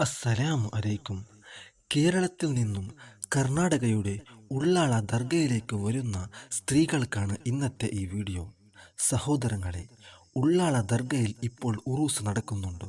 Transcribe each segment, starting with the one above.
അസ്സലാമു അലൈക്കും. കേരളത്തിൽ നിന്നും കർണാടകയുടെ ഉള്ളാള ദർഗയിലേക്ക് വരുന്ന സ്ത്രീകൾക്കാണ് ഇന്നത്തെ ഈ വീഡിയോ. സഹോദരങ്ങളെ ഉള്ളാള ദർഗയിൽ ഇപ്പോൾ ഉറൂസ് നടക്കുന്നുണ്ട്.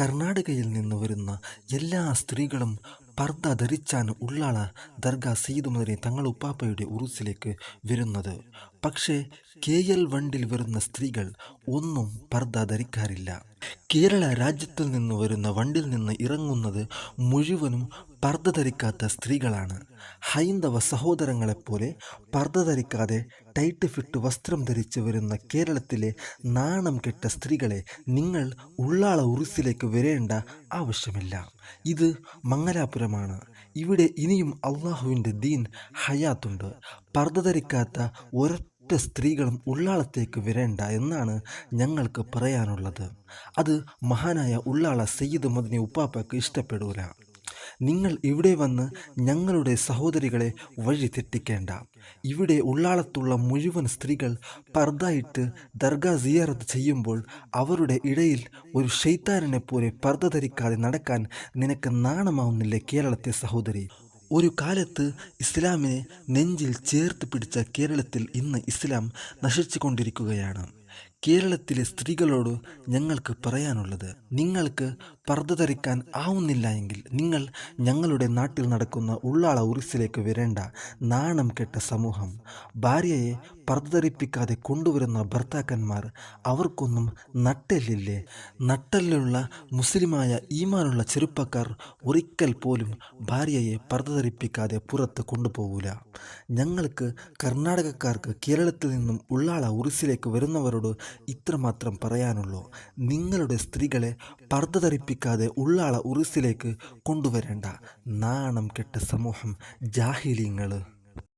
കർണാടകയിൽ നിന്ന് വരുന്ന എല്ലാ സ്ത്രീകളും പർദ്ദ ധരിച്ചാണ് ഉള്ളാള ദർഗ സയ്യിദ് തങ്ങൾ ഉപ്പാപ്പയുടെ ഉറൂസിലേക്ക് വരുന്നത്. പക്ഷേ കെ എൽ വണ്ടിൽ വരുന്ന സ്ത്രീകൾ ഒന്നും പർദ്ദ ധരിക്കാറില്ല. കേരള രാജ്യത്തിൽ നിന്ന് വരുന്ന വണ്ടിൽ നിന്ന് ഇറങ്ങുന്നത് മുഴുവനും പർദ്ദ ധരിക്കാത്ത സ്ത്രീകളാണ്. ഹൈന്ദവ സഹോദരങ്ങളെപ്പോലെ പർദ്ദ ധരിക്കാതെ ടൈറ്റ് ഫിറ്റ് വസ്ത്രം ധരിച്ച് വരുന്ന കേരളത്തിലെ നാണം കെട്ട സ്ത്രീകളെ നിങ്ങൾ ഉള്ളാള ഉറുസിലേക്ക് വരേണ്ട ആവശ്യമില്ല. ഇത് മംഗലാപുരമാണ്. ഇവിടെ ഇനിയും അള്ളാഹുവിന്റെ ദീൻ ഹയാത്തുണ്ട്. പർദ്ദ ധരിക്കാത്ത ഒരൊറ്റ സ്ത്രീകളും ഉള്ളാളത്തേക്ക് വരേണ്ട എന്നാണ് ഞങ്ങൾക്ക് പറയാനുള്ളത്. അത് മഹാനായ ഉള്ളാള സയ്യിദ് മദിനി ഉപ്പാപ്പയ്ക്ക് ഇഷ്ടപ്പെടൂല. നിങ്ങൾ ഇവിടെ വന്ന് ഞങ്ങളുടെ സഹോദരികളെ വഴി തെറ്റിക്കേണ്ട. ഇവിടെ ഉള്ളാളത്തുള്ള മുഴുവൻ സ്ത്രീകൾ പർദ്ദയിട്ട് ദർഗാ സിയാറത്ത് ചെയ്യുമ്പോൾ അവരുടെ ഇടയിൽ ഒരു ഷെയ്ത്താരനെ പോലെ പർദ്ദ ധരിക്കാതെ നടക്കാൻ നിനക്ക് നാണമാവുന്നില്ലേ കേരളത്തെ സഹോദരി? ഒരു കാലത്ത് ഇസ്ലാമിനെ നെഞ്ചിൽ ചേർത്ത് പിടിച്ച കേരളത്തിൽ ഇന്ന് ഇസ്ലാം നശിച്ചു കൊണ്ടിരിക്കുകയാണ് കേരളത്തിലെ സ്ത്രീകളോട് ഞങ്ങൾക്ക് പറയാനുള്ളത് നിങ്ങൾക്ക് പർദ്ദ ധരിക്കാൻ ആവുന്നില്ല എങ്കിൽ നിങ്ങൾ ഞങ്ങളുടെ നാട്ടിൽ നടക്കുന്ന ഉള്ളാള ഉറിസിലേക്ക് വരേണ്ട നാണം കെട്ട സമൂഹം ഭാര്യയെ പർദ്ദ ധരിപ്പിക്കാതെ കൊണ്ടുവരുന്ന ഭർത്താക്കന്മാർ അവർക്കൊന്നും നട്ടെല്ലില്ലേ? നട്ടെല്ലുള്ള മുസ്ലിമായ ഈമാനുള്ള ചെറുപ്പക്കാർ ഒരിക്കൽ പോലും ഭാര്യയെ പർദ്ദ ധരിപ്പിക്കാതെ പുറത്ത് കൊണ്ടുപോകൂല. ഞങ്ങൾക്ക് കർണാടകക്കാർക്ക് കേരളത്തിൽ നിന്നും ഉള്ളാള ഉറിസിലേക്ക് വരുന്നവരോട് ഇത്രമാത്രം പറയാനുള്ളൂ. നിങ്ങളുടെ സ്ത്രീകളെ പർദ്ദ ഉള്ളാള ഉറിസിലേക്ക് കൊണ്ടുവരേണ്ട. നാണം കെട്ട സമൂഹം ജാഹിലിങ്ങൾ